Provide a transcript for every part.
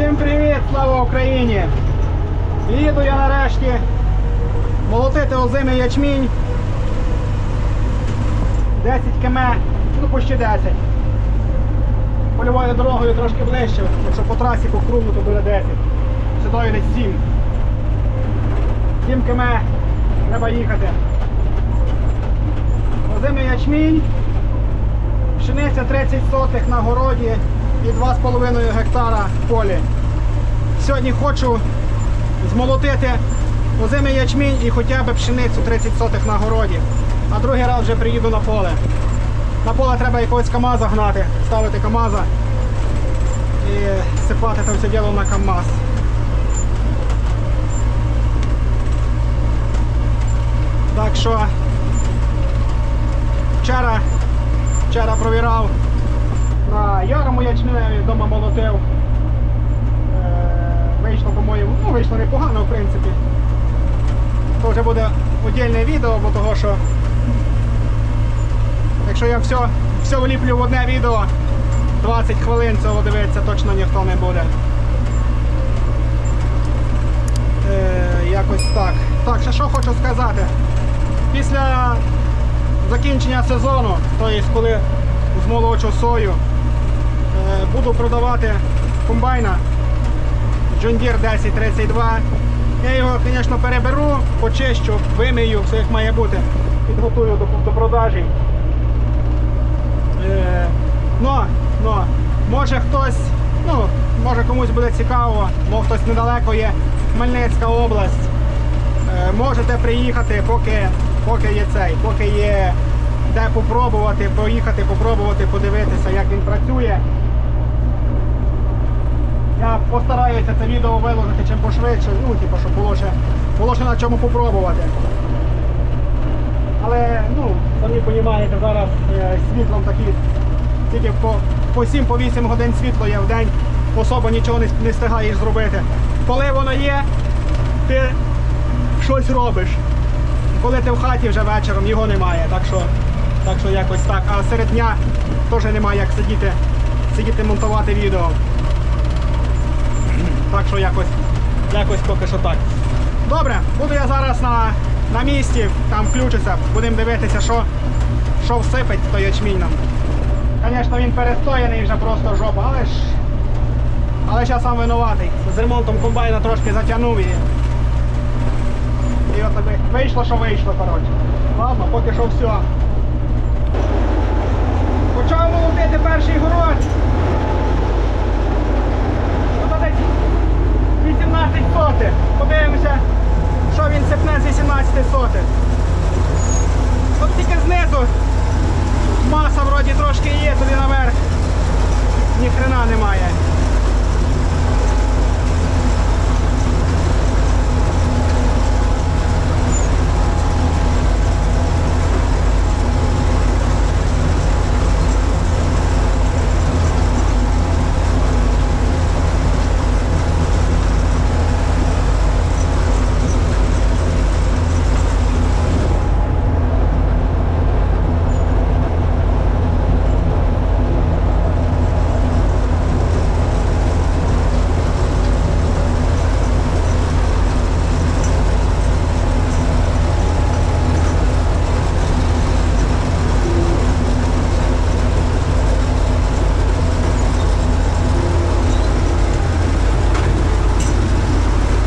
Всім привіт, слава Україні! Їду я нарешті молотити озимий ячмінь. 10 км, ну почти 10. Польовою дорогою трошки ближче, якщо по трасі по кругу, то буде 10. Сюди десь 7. 7 км треба їхати. Озимий ячмінь, пшениця 30 сотих на городі і 2,5 гектара полі. Сьогодні хочу змолотити озимий ячмінь і хоча б пшеницю 30 сотих на городі. А другий раз вже приїду на поле. На поле треба якогось КАМАЗа гнати, ставити КАМАЗа і сипати це все діло на КАМАЗ. Так що вчора, вчора провірав на ярому ячменеві, вдома молотив. Е, Вийшло, по-моєму, ну вийшло непогано, в принципі. То вже буде віддільне відео, бо того що якщо я все, все вліплю в одне відео, 20 хвилин цього дивитися точно ніхто не буде. Е, якось так. Так, ще що хочу сказати. Після закінчення сезону, тобто коли змолочу сою, буду продавати комбайна John Deere 1032. Я його, звісно, переберу, почищу, вимию, все як має бути. Підготую до, до продажі. Е, но, но, може хтось, ну, може комусь буде цікаво, може хтось недалеко є Хмельницька область. Е, можете приїхати, поки, поки є цей, поки є де попробувати, поїхати, попробувати, подивитися, як він працює. Я постараюся це відео виложити чим пошвидше, ну, типу, щоб було ще, було ще на чому попробувати. Але, ну, самі розумієте, зараз е, світлом такі, тільки по, по 7-8 годин світло є в день, особо нічого не, не встигаєш зробити. Коли воно є, ти щось робиш. Коли ти в хаті вже вечором, його немає. Так що, так що якось так. А серед дня теж немає як сидіти, сидіти монтувати відео. Так що якось, якось поки що так. Добре, буду я зараз на, на місці, там включуся, будемо дивитися, що, що всипить той ячмінь нам. Звісно, він перестояний вже просто жопа, але ж. Але я сам винуватий. З ремонтом комбайна трошки затягнув її. І от вийшло, що вийшло, коротше. Ладно, поки що все. Почав молотити перший город. Ото десь 18 сотих. Подивимося, що він сипне з 18 сотих. От тільки знизу маса вроді трошки є, туди наверх. ніхрена немає.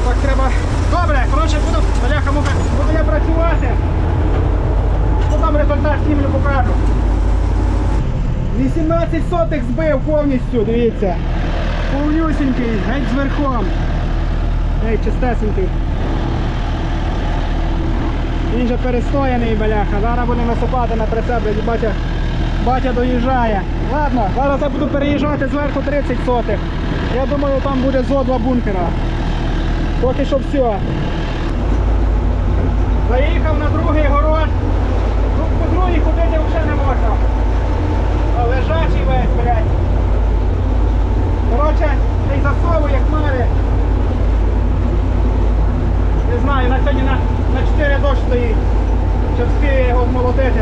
Так треба. Добре, коротше, буду, бляха, муха, буду я працювати. Що там результат знімлю покажу. 18 сотих збив повністю, дивіться. Повнюсінький, геть з верхом. Геть чистесенький. Він же перестояний, бляха. Зараз будемо насипати на прицеп, батя, батя доїжджає. Ладно, зараз я буду переїжджати зверху 30 сотих. Я думаю, там буде зо два бункера. Поки що все. Заїхав на другий город. По другій ходити вже не можна. Лежачий весь, блядь. Коротше, цей засову як мари. Не знаю, на сьогодні на, на 4 дощ стоїть. Чи встигає його змолотити.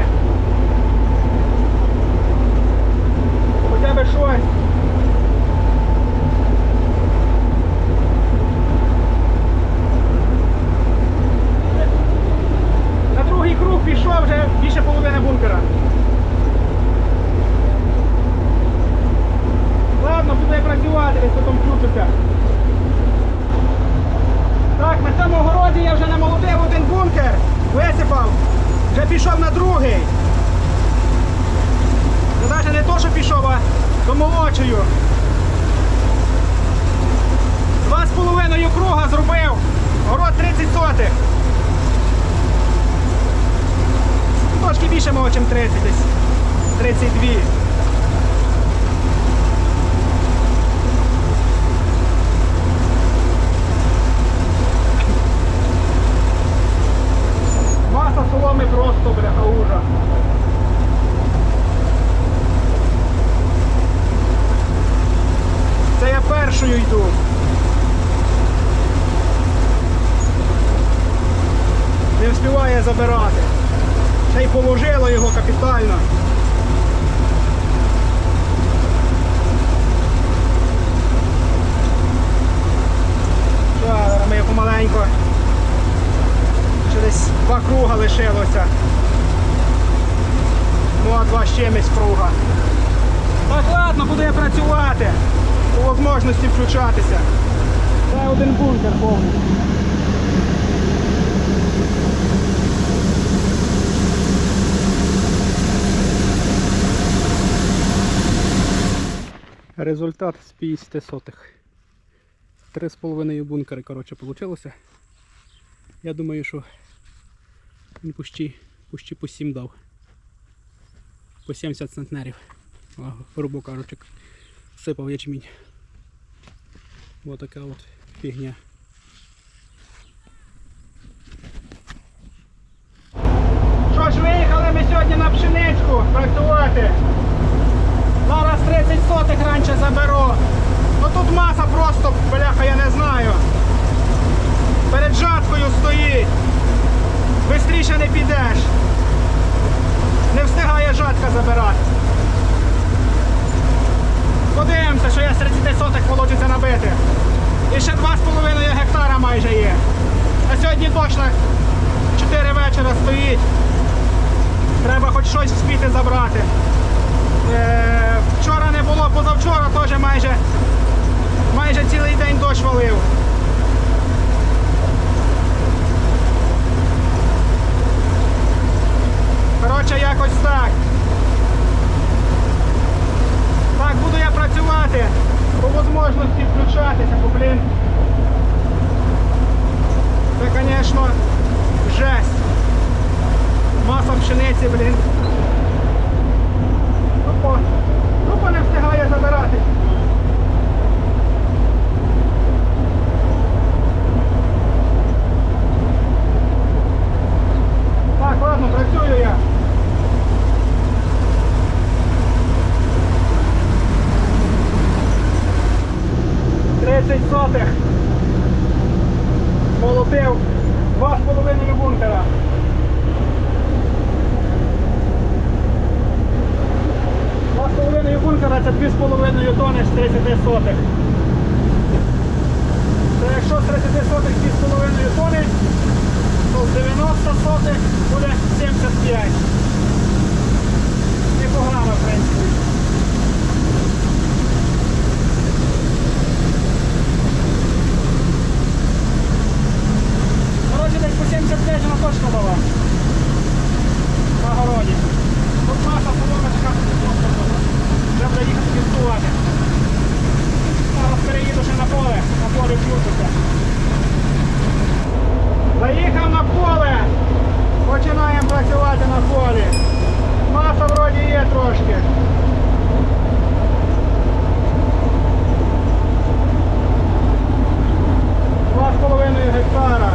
Хоча б щось. включуся. Так, на цьому городі я вже намолотив один бункер, висипав, вже пішов на другий. Це навіть не то, що пішов, а домолочую. Два з половиною круга зробив. Город 30. Трошки більше мого, ніж 30 десь. 32. Маса соломи просто, бляха, ужас. Це я першою йду. Не забирати. Ще й положило його капітально. Зараз ми помаленько. Ще десь два круга лишилося. Ну, а два з чимось круга. Так ладно, буду я працювати. По можливості включатися. Це один бункер повний. Результат з 50 сотих. Три з половиною бункери, коротше, вийшло. Я думаю, що він пущі, пущі по 7 дав. По 70 центнерів. Грубо кажучи, сипав ячмінь. Ось така от фігня. Що ж, виїхали ми сьогодні на пшеничку працювати. Зараз 30 сотих раніше заберу. Ну тут маса просто, бляха, я не знаю. Перед жаткою стоїть. Бистріше не підеш. Не встигає жатка забирати. Подивимося, що я з 30 сотих вийде набити. І ще 2,5 гектара майже є. А сьогодні точно 4 вечора стоїть. Треба хоч щось вспіти забрати. Е, вчора не було, позавчора теж майже, майже цілий день дощ валив. Коротше, якось так. Так, буду я працювати. По можливості включатися, бо, блін. Це, звісно, жесть. Маса пшениці, блін. Тупо, тупо не встигає забирати. Так, ладно, працюю я. Тридцять сотих. Молотив два з половиною бункера. Два з половиною бункера це дві з половиною тони з 30 сотих. Це якщо з 30 сотих дві з половиною тони, то з 90 сотих буде 75. Непогано, в принципі. Коротше, десь по 75 вона точно дала. На городі. Тут маса поломочка. Треба їхати відсувати. Зараз переїду ще на поле, на полі включуся. Заїхав на поле. Починаємо працювати на полі. Маса вроді є трошки. Два з половиною гектара.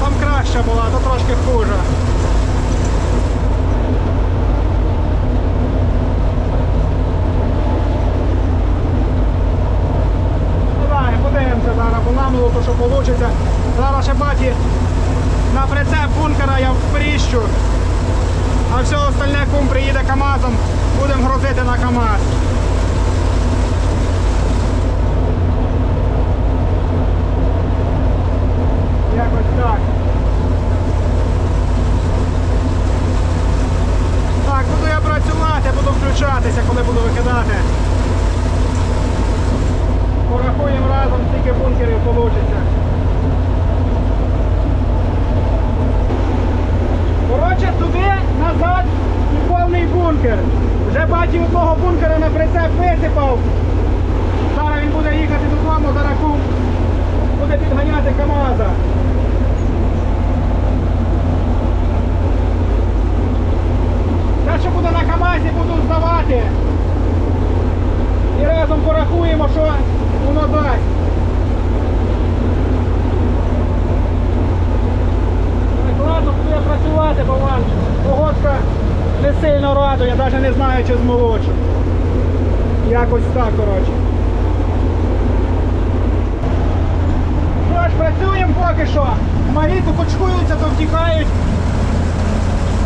Там краща була, то трошки хуже. Ну, далі, подивимося зараз, бо що вийде. Зараз ще баті на прицеп бункера я впріщу. А все остальне кум приїде КАМАЗом, будемо грузити на КАМАЗ. Якось так. Так, буду я працювати, буду включатися, коли буду викидати. порахуємо разом, бункерів вийде. Коротше, туди, назад і повний бункер. Вже баті одного бункера на прицеп висипав. Зараз він буде їхати додому, зараз кум буде підганяти КАМАЗа. Те, що буде на КАМАЗі, буду здавати. І разом порахуємо, що воно дасть. Ладно, буду я працювати, бо вам погодка не сильно радує, навіть не знаю, чи змолочу. Якось так, коротше. Що ж, працюємо поки що. Малі то почкуються, то втікають.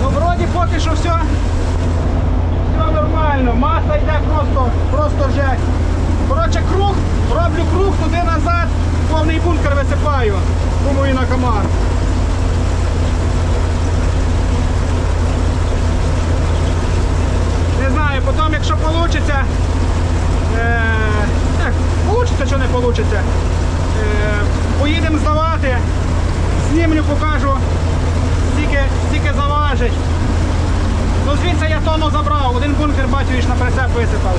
Ну, вроді поки що все, все нормально. Маса йде просто, просто жесть. Коротше, круг, роблю круг туди-назад, повний бункер висипаю. Думаю на комар. Не знаю, потім, якщо вийде, вийде чи не вийде, поїдемо здавати, знімлю, покажу, скільки, заважить. Ну звідси я тонну забрав, один бункер батювіч на прицеп висипав.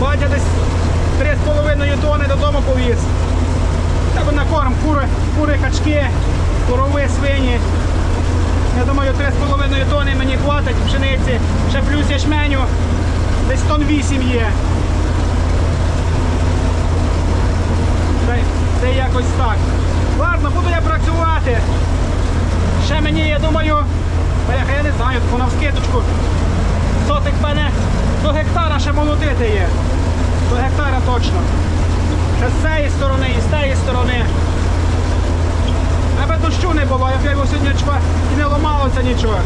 Батя десь 3,5 тонни додому повіз. Тебе на корм, кури, кури, качки, корови, свині. Я думаю, 3,5 тонни мені хватить пшениці, ще плюс ячменю, десь тонн 8 є. Це, це якось так. Ладно, буду я працювати. Ще мені, я думаю, я не знаю, таку навскидочку. Сотик мене до гектара ще молотити є. До гектара точно. Ще з цієї сторони і з тієї сторони. Аби дощу не було, я його сьогодні чва і не ламалося нічого.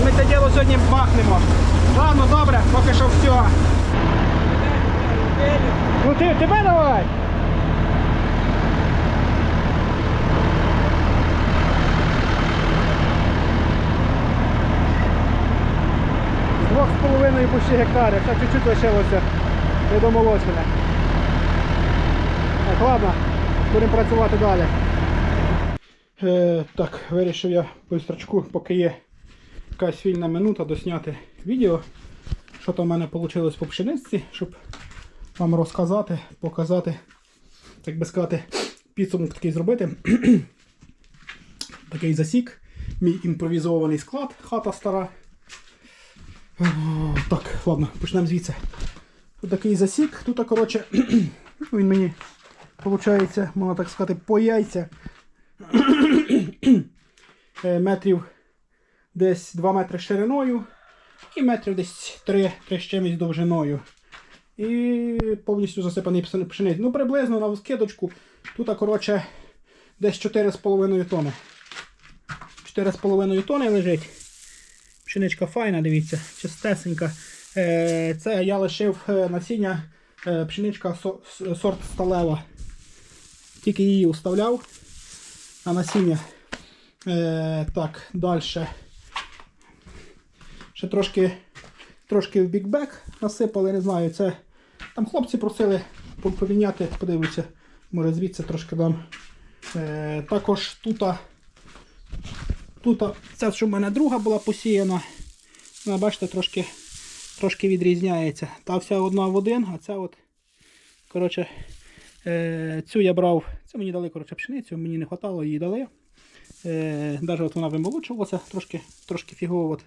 І ми це діло сьогодні бахнемо. Ладно, добре, поки що все. Ну ти тебе давай! Двох з половиною почти гектарів, ще чуть-чуть лишилося недомолочене. Так, ладно, будемо працювати далі. Е, так, вирішив я по строчку, поки є якась вільна минута, досняти відео, що там в мене вийшло по пшениці, щоб вам розказати, показати, так би сказати, підсумок такий зробити. такий засік, мій імпровізований склад, хата стара. Так, ладно, почнемо звідси. Тут такий засік, тут, коротше, він мені, виходить, можна так сказати, по яйця. Е, метрів десь 2 метри шириною і метрів десь 3, 3 з чимось довжиною. І повністю засипаний пшени- пшеницею. Ну, приблизно на скидочку. Тут, коротше, десь 4,5 тони. 4,5 тони лежить. Пшеничка файна, дивіться, чистесенька. Е, Це я лишив е, насіння пшеничка сорт сталева. Тільки її уставляв на насіння. Е, Так, далі. Ще трошки, трошки в бікбек насипали, не знаю, це. Там хлопці просили по- поміняти, подивлюся, може звідси трошки дам. Е, також тут, тут це, що в мене друга була посіяна. Вона, бачите, трошки, трошки відрізняється. Та вся одна в один, а ця от. Коротше, е, цю я брав, це мені дали коротше, пшеницю, мені не вистачало, її дали. Е, Навіть от вона вимолочувалася, трошки, трошки фігово от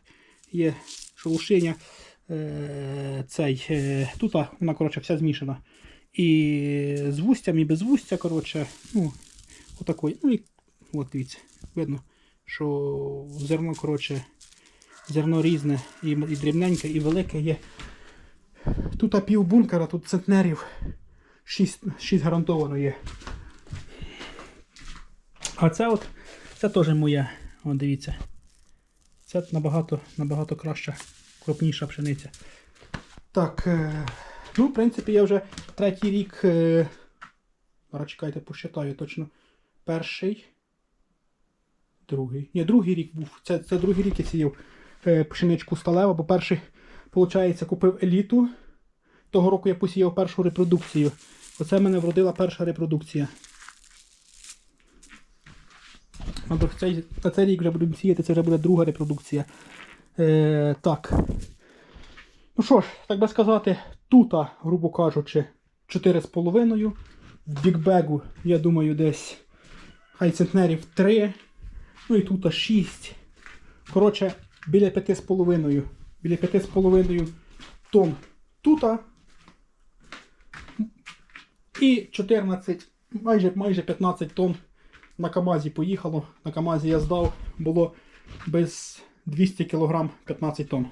є шелушиння. Е, цей, е, тут вона коротше, вся змішана. І з вустям, і без вустя. коротше, ну, отакої. Ну і от дивіться, видно, що зерно коротше, зерно різне, і, і дрібненьке, і велике є. Тут пів бункера, тут центнерів 6, 6 гарантовано є. А це от, це теж моє. От дивіться. Це набагато, набагато краща, крупніша пшениця. Так, е, ну, в принципі, я вже третій рік. Е, зараз чекайте, посчитаю точно. Перший. Другий. Ні, другий рік був. Це, це другий рік я сіяв е, пшеничку сталева, бо перший, Получається, купив еліту. Того року я посіяв першу репродукцію. Оце мене вродила перша репродукція. Мабуть, цей, на цей рік вже будемо сіяти, це вже буде друга репродукція. Е, так. Ну що ж, так би сказати, тута, грубо кажучи, 4,5. В бікбегу, я думаю, десь хай центнерів 3. Ну і тут 6. Коротше, біля 5,5. Біля 5,5 тонн тута. І 14, майже, майже 15 тонн на Камазі поїхало. На Камазі я здав, було без 200 кг 15 тонн.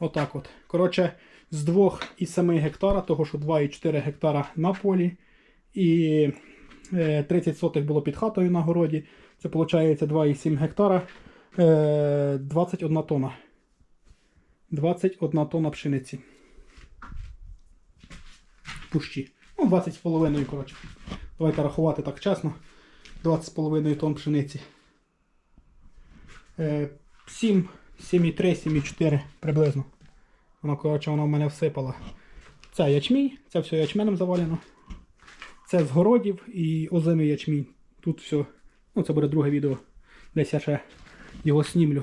Отак от. Коротше, з 2,7 гектара, того що 2,4 гектара на полі. І е, 30 сотих було під хатою на городі. Це виходить 2,7 гектара. Е, 21 тонна. 21 тонна пшениці. Пущі. Ну, 20 з половиною, коротше. Давайте рахувати так чесно. 20 з половиною тонн пшениці. Е, 7, 7,3, 7,4 приблизно. Воно, коротше, воно в мене всипало. Це ячмінь, це все ячменем завалено. Це з городів і озимий ячмінь. Тут все. Ну, це буде друге відео. Десь я ще його снімлю.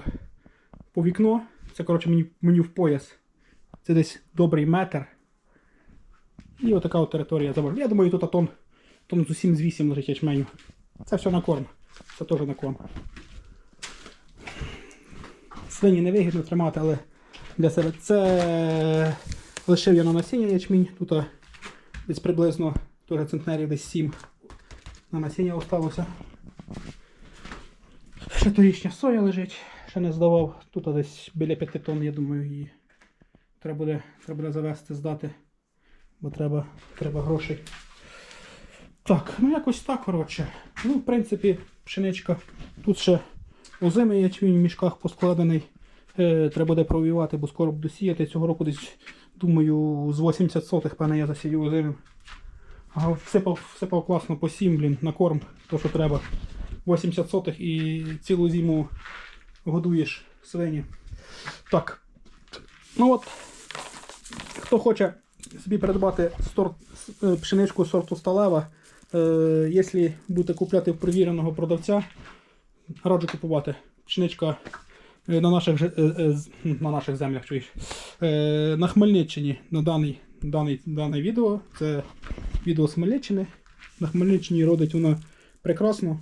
По вікно. Це, коротше, мені, мені в пояс. Це десь добрий метр. І отака от територія завалена. Я думаю, тут тон, тон з усім з 8 лежить ячменю. Це все на корм. Це теж на корм. Свині не вигідно тримати, але для себе. Це лишив я на насіння ячмінь. Тут десь приблизно теж центнерів десь 7 на насіння осталося. Ще торічня соя лежить, ще не здавав. Тут десь біля 5 тонн, я думаю, її треба буде, треба буде завести, здати, бо треба, треба грошей. Так, ну якось так, коротше. Ну, в принципі, пшеничка. Тут ще озимий ячмінь в мішках поскладений. Е, треба буде провівати, бо скоро буду сіяти. Цього року десь, думаю, з 80 сотих, певне, я засію озимим. Ага, всипав, всипав класно по 7, блін, на корм, то що треба. 80 сотих і цілу зиму годуєш свині. Так. Ну от, хто хоче собі придбати сорт, е, пшеничку сорту сталева, е, якщо будете купляти в перевіреного продавця, раджу купувати. Пшеничка е, на наших, на наших землях, чуєш. На Хмельниччині на даний, даний, дане відео. Це відео з Хмельниччини. На Хмельниччині родить вона прекрасно.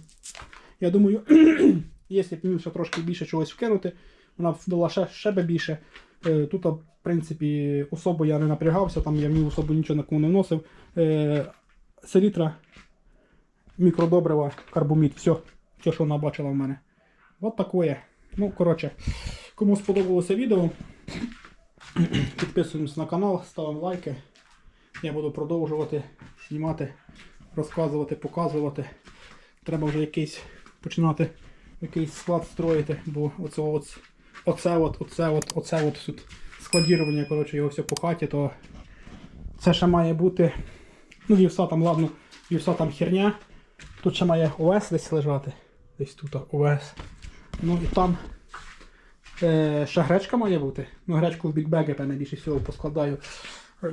Я думаю, якщо б трошки більше чогось вкинути, вона б дала ще, ще би більше. Е, Тут, в принципі, особо я не напрягався, там я в ній особо нічого на кому не вносив. Е, Селітра, мікродобрива, карбомід, все, все, що вона бачила в мене. От такое. Ну, коротше, кому сподобалося відео, підписуємось на канал, ставимо лайки. Я буду продовжувати знімати, розказувати, показувати. Треба вже якийсь починати якийсь склад строїти, бо оце от, оце от, оце от, оце от тут складірування, коротше, його все по хаті, то це ще має бути. Ну, вівса там, ладно, вівса там херня. Тут ще має ОС десь лежати. Десь тут ОС. Ну і там е, ще гречка має бути. Ну, гречку в бікбеги, певне, більше всього поскладаю. Е,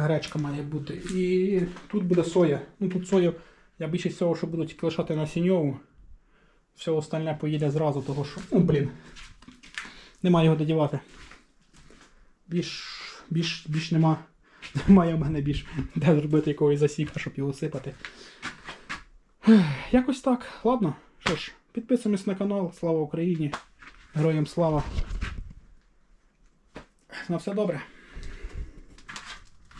гречка має бути. І тут буде соя. Ну тут сою я більше всього, що буду тільки лишати на сіньову. Все остальне поїде зразу, того що. Ну, блін. Немає його додівати. Більш, більш, більш нема. Немає в мене більш де зробити якогось засіка, щоб його сипати. Якось так. Ладно. Що ж, підписуємось на канал. Слава Україні! Героям слава! На все добре!